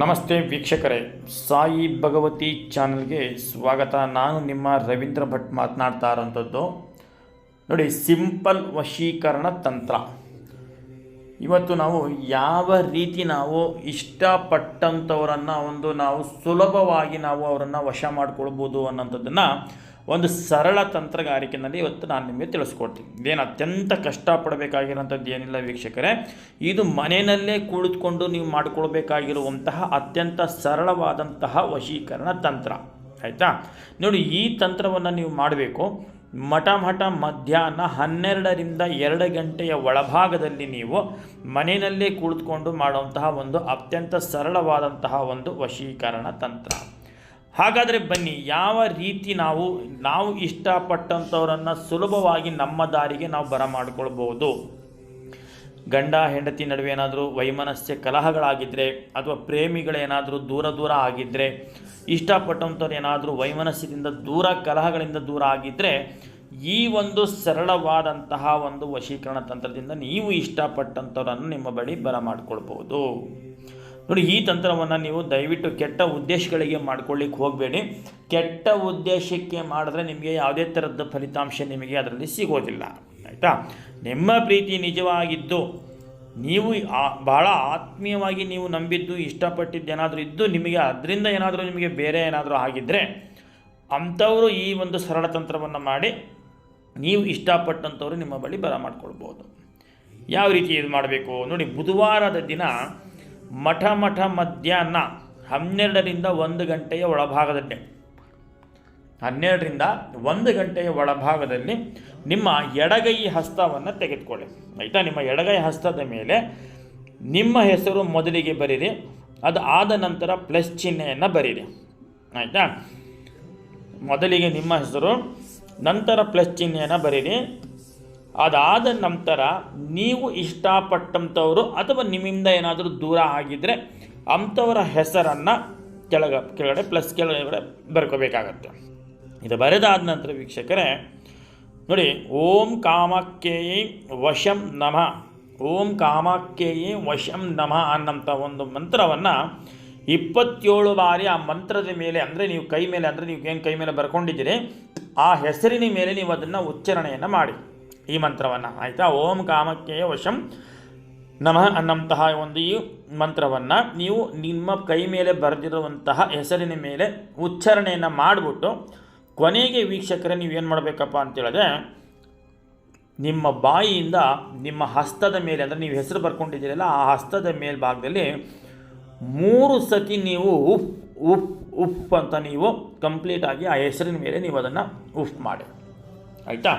ನಮಸ್ತೆ ವೀಕ್ಷಕರೇ, ಸಾಯಿ ಭಗವತಿ ಚಾನಲ್ಗೆ ಸ್ವಾಗತ. ನಾನು ನಿಮ್ಮ ರವೀಂದ್ರ ಭಟ್ ಮಾತನಾಡ್ತಾ ಇರೋಂಥದ್ದು ನೋಡಿ, ಸಿಂಪಲ್ ವಶೀಕರಣ ತಂತ್ರ. ಇವತ್ತು ನಾವು ಯಾವ ರೀತಿ ನಾವು ಇಷ್ಟಪಟ್ಟಂಥವರನ್ನು ಒಂದು ನಾವು ಸುಲಭವಾಗಿ ನಾವು ಅವರನ್ನು ವಶ ಮಾಡಿಕೊಳ್ಬೋದು ಅನ್ನೋಂಥದ್ದನ್ನು ಒಂದು ಸರಳ ತಂತ್ರಗಾರಿಕೆನಲ್ಲಿ ಇವತ್ತು ನಾನು ನಿಮಗೆ ತಿಳಿಸ್ಕೊಡ್ತೀನಿ. ಇದೇನು ಅತ್ಯಂತ ಕಷ್ಟಪಡಬೇಕಾಗಿರೋಂಥದ್ದು ಏನಿಲ್ಲ ವೀಕ್ಷಕರೇ. ಇದು ಮನೆಯಲ್ಲೇ ಕುಳಿತುಕೊಂಡು ನೀವು ಮಾಡಿಕೊಳ್ಬೇಕಾಗಿರುವಂತಹ ಅತ್ಯಂತ ಸರಳವಾದಂತಹ ವಶೀಕರಣ ತಂತ್ರ. ಆಯಿತಾ? ನೋಡಿ, ಈ ತಂತ್ರವನ್ನು ನೀವು ಮಾಡಬೇಕು. ಮಠ ಮಠ ಮಧ್ಯಾಹ್ನ ಹನ್ನೆರಡರಿಂದ ಎರಡು ಗಂಟೆಯ ಒಳಭಾಗದಲ್ಲಿ ನೀವು ಮನೆಯಲ್ಲೇ ಕುಳಿತುಕೊಂಡು ಮಾಡುವಂತಹ ಒಂದು ಅತ್ಯಂತ ಸರಳವಾದಂತಹ ಒಂದು ವಶೀಕರಣ ತಂತ್ರ. ಹಾಗಾದರೆ ಬನ್ನಿ, ಯಾವ ರೀತಿ ನಾವು ನಾವು ಇಷ್ಟಪಟ್ಟಂಥವರನ್ನು ಸುಲಭವಾಗಿ ನಮ್ಮ ದಾರಿಗೆ ನಾವು ಬರಮಾಡಿಕೊಳ್ಬೋದು ಗಂಡ, ಹೆಂಡತಿ ನಡುವೆ ಏನಾದರೂ ವೈಮನಸ್ಯ ಕಲಹಗಳಾಗಿದ್ದರೆ ಅಥವಾ ಪ್ರೇಮಿಗಳೇನಾದರೂ ದೂರ ದೂರ ಆಗಿದ್ದರೆ ಇಷ್ಟಪಟ್ಟಂಥವ್ರು ಏನಾದರೂ ವೈಮನಸ್ಯದಿಂದ ದೂರ, ಕಲಹಗಳಿಂದ ದೂರ ಆಗಿದ್ದರೆ ಈ ಒಂದು ಸರಳವಾದಂತಹ ಒಂದು ವಶೀಕರಣ ತಂತ್ರದಿಂದ ನೀವು ಇಷ್ಟಪಟ್ಟಂಥವರನ್ನು ನಿಮ್ಮ ಬಳಿ ಬರಮಾಡ್ಕೊಳ್ಬೋದು ನೋಡಿ, ಈ ತಂತ್ರವನ್ನು ನೀವು ದಯವಿಟ್ಟು ಕೆಟ್ಟ ಉದ್ದೇಶಗಳಿಗೆ ಮಾಡ್ಕೊಳ್ಳಿಕ್ಕೆ ಹೋಗಬೇಡಿ. ಕೆಟ್ಟ ಉದ್ದೇಶಕ್ಕೆ ಮಾಡಿದ್ರೆ ನಿಮಗೆ ಯಾವುದೇ ಥರದ ಫಲಿತಾಂಶ ನಿಮಗೆ ಅದರಲ್ಲಿ ಸಿಗೋದಿಲ್ಲ. ಆಯಿತಾ? ನಿಮ್ಮ ಪ್ರೀತಿ ನಿಜವಾಗಿದ್ದು, ನೀವು ಬಹಳ ಆತ್ಮೀಯವಾಗಿ ನೀವು ನಂಬಿದ್ದು, ಇಷ್ಟಪಟ್ಟಿದ್ದು ಏನಾದರೂ ಇದ್ದು, ನಿಮಗೆ ಅದರಿಂದ ಏನಾದರೂ ನಿಮಗೆ ಬೇರೆ ಏನಾದರೂ ಆಗಿದ್ದರೆ ಅಂಥವರು ಈ ಒಂದು ಸರಳ ತಂತ್ರವನ್ನು ಮಾಡಿ ನೀವು ಇಷ್ಟಪಟ್ಟಂಥವ್ರು ನಿಮ್ಮ ಬಳಿ ಬರ ಮಾಡ್ಕೊಳ್ಬೋದು. ಯಾವ ರೀತಿ ಇದು ಮಾಡಬೇಕು? ನೋಡಿ, ಬುಧವಾರದ ದಿನ ಮಠ ಮಠ ಮಧ್ಯಾಹ್ನ ಹನ್ನೆರಡರಿಂದ ಒಂದು ಗಂಟೆಯ ಒಳಭಾಗದಲ್ಲಿ. ಹನ್ನೆರಡರಿಂದ ಒಂದು ಗಂಟೆಯ ಒಳಭಾಗದಲ್ಲಿ ನಿಮ್ಮ ಎಡಗೈ ಹಸ್ತವನ್ನು ತೆಗೆದುಕೊಳ್ಳಿ. ಆಯಿತಾ? ನಿಮ್ಮ ಎಡಗೈ ಹಸ್ತದ ಮೇಲೆ ನಿಮ್ಮ ಹೆಸರು ಮೊದಲಿಗೆ ಬರೀರಿ, ಅದು ಆದ ನಂತರ ಪ್ಲಸ್ ಚಿಹ್ನೆಯನ್ನು ಬರೀರಿ. ಆಯಿತಾ? ಮೊದಲಿಗೆ ನಿಮ್ಮ ಹೆಸರು, ನಂತರ ಪ್ಲಸ್ ಚಿಹ್ನೆಯನ್ನು ಬರೀರಿ. ಅದಾದ ನಂತರ ನೀವು ಇಷ್ಟಪಟ್ಟಂಥವರು ಅಥವಾ ನಿಮ್ಮಿಂದ ಏನಾದರೂ ದೂರ ಆಗಿದ್ದರೆ ಅಂಥವರ ಹೆಸರನ್ನು ಕೆಳಗ, ಕೆಳಗಡೆ ಪ್ಲಸ್ ಕೆಳಗಡೆ ಬರ್ಕೋಬೇಕಾಗತ್ತೆ. ಇದು ಬರೆದಾದ ನಂತರ ವೀಕ್ಷಕರೇ, ನೋಡಿ, ಓಂ ಕಾಮಕ್ಕೇಯಿ ವಶಂ ನಮಃ. ಓಂ ಕಾಮಕ್ಕೇಯಿ ವಶಂ ನಮಃ ಅನ್ನೋಂಥ ಒಂದು ಮಂತ್ರವನ್ನು ಇಪ್ಪತ್ತೇಳು ಬಾರಿ ಆ ಮಂತ್ರದ ಮೇಲೆ ಅಂದರೆ ನೀವು ಕೈ ಮೇಲೆ, ಅಂದರೆ ನೀವು ಏನು ಕೈ ಮೇಲೆ ಬರ್ಕೊಂಡಿದ್ದೀರಿ, ಆ ಹೆಸರಿನ ಮೇಲೆ ನೀವು ಅದನ್ನು ಉಚ್ಚಾರಣೆಯನ್ನು ಮಾಡಿ. ಈ ಮಂತ್ರವನ್ನು. ಆಯಿತಾ? ಓಂ ಕಾಮಕ್ಕೆ ವಶಂ ನಮಃ ಅನ್ನಂತಹ ಒಂದು ಈ ಮಂತ್ರವನ್ನು ನೀವು ನಿಮ್ಮ ಕೈ ಮೇಲೆ ಬರೆದಿರುವಂತಹ ಹೆಸರಿನ ಮೇಲೆ ಉಚ್ಚಾರಣೆಯನ್ನು ಮಾಡಿಬಿಟ್ಟು ಕೊನೆಗೆ ವೀಕ್ಷಕರೇ ನೀವೇನು ಮಾಡಬೇಕಪ್ಪ ಅಂತೇಳಿದ್ರೆ, ನಿಮ್ಮ ಬಾಯಿಯಿಂದ ನಿಮ್ಮ ಹಸ್ತದ ಮೇಲೆ, ಅಂದರೆ ನೀವು ಹೆಸರು ಬರ್ಕೊಂಡಿದ್ದೀರಲ್ಲ, ಆ ಹಸ್ತದ ಮೇಲ್ಭಾಗದಲ್ಲಿ ಮೂರು ಸತಿ ನೀವು ಉಫ್ ಉಫ್ ಉಫ್ ಅಂತ ನೀವು ಕಂಪ್ಲೀಟಾಗಿ ಆ ಹೆಸರಿನ ಮೇಲೆ ನೀವು ಅದನ್ನು ಉಫ್ ಮಾಡಿ. ಆಯಿತಾ?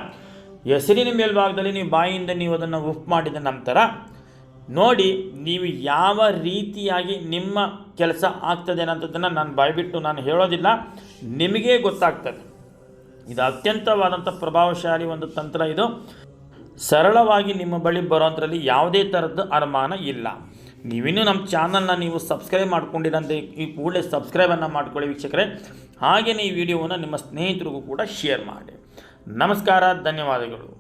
ಹೆಸರಿನ ಮೇಲ್ಭಾಗದಲ್ಲಿ ನೀವು ಬಾಯಿಯಿಂದ ನೀವು ಅದನ್ನು ಉಫ್ ಮಾಡಿದ ನಂತರ ನೋಡಿ ನೀವು ಯಾವ ರೀತಿಯಾಗಿ ನಿಮ್ಮ ಕೆಲಸ ಆಗ್ತದೆ ಅನ್ನೋಂಥದ್ದನ್ನು ನಾನು ಬಾಯ್ಬಿಟ್ಟು ನಾನು ಹೇಳೋದಿಲ್ಲ. ನಿಮಗೇ ಗೊತ್ತಾಗ್ತದೆ. ಇದು ಅತ್ಯಂತವಾದಂಥ ಪ್ರಭಾವಶಾಲಿ ಒಂದು ತಂತ್ರ ಇದು. ಸರಳವಾಗಿ ನಿಮ್ಮ ಬಳಿ ಬರೋಂಥರಲ್ಲಿ ಯಾವುದೇ ಥರದ್ದು ಅನುಮಾನ ಇಲ್ಲ. ನೀವಿನ್ನೂ ನಮ್ಮ ಚಾನಲ್ನ ನೀವು ಸಬ್ಸ್ಕ್ರೈಬ್ ಮಾಡ್ಕೊಂಡಿರಂತೆ ಈ ಕೂಡಲೇ ಸಬ್ಸ್ಕ್ರೈಬನ್ನು ಮಾಡ್ಕೊಳ್ಳಿ ವೀಕ್ಷಕರೇ. ಹಾಗೆಯೇ ಈ ವಿಡಿಯೋವನ್ನು ನಿಮ್ಮ ಸ್ನೇಹಿತರಿಗೂ ಕೂಡ ಶೇರ್ ಮಾಡಿ. ನಮಸ್ಕಾರ ಧನ್ಯವಾದಗಳು.